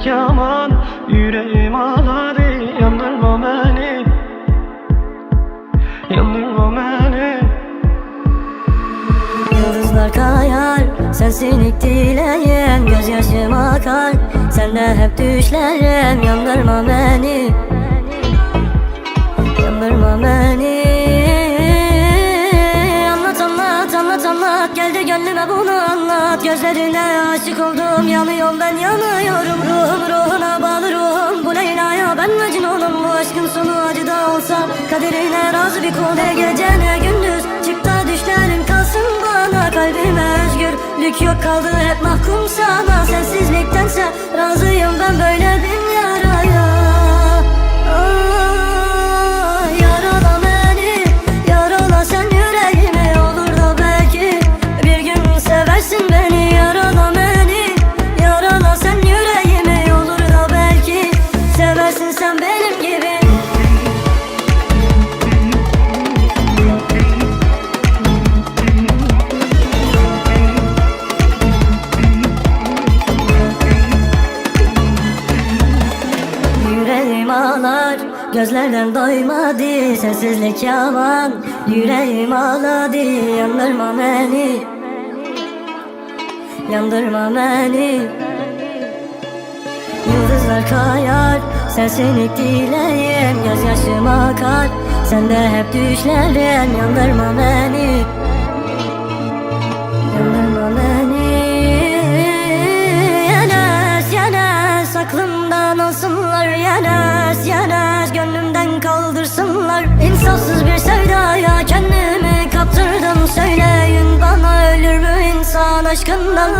Sessizlik yaman Yüreğim ağladı Yandırma beni. Yandırma beni. Yıldızlar kayar Sensin dileyen Gözyaşım akar. Sende hep düşlerim Yandırma beni anlat Geldi gönlüme bunu anlat. Gözlerine aşık oldum. Yanıyorum ben yanıyorum. Ruhum ruhuna bağlı ruhum. Bu Leyla'ya ben Mecnun'um Bu aşkın sonu acı da olsa Kaderine razı bir kul. Ne gece ne gündüz Çıktı düşlerim. Kalsın bana Kalbime özgürlük yok kaldı hep mahkum sana Yüreğim ağlar Gözlerden doymadı Sessizlik yaman. Yüreğim ağladı Yandırma beni. Yandırma beni. Yıldızlar kayar Sensin dileğim Gözyaşım akar Sende hep düşlerim Yandırma beni. Yandırma beni. Yenes yenes Aklımdan alsınlar. Yenes yenes Gönlümden kaldırsınlar. İnsafsız bir sevdaya Kendimi kaptırdım. Söyleyin bana ölür mü insan aşkından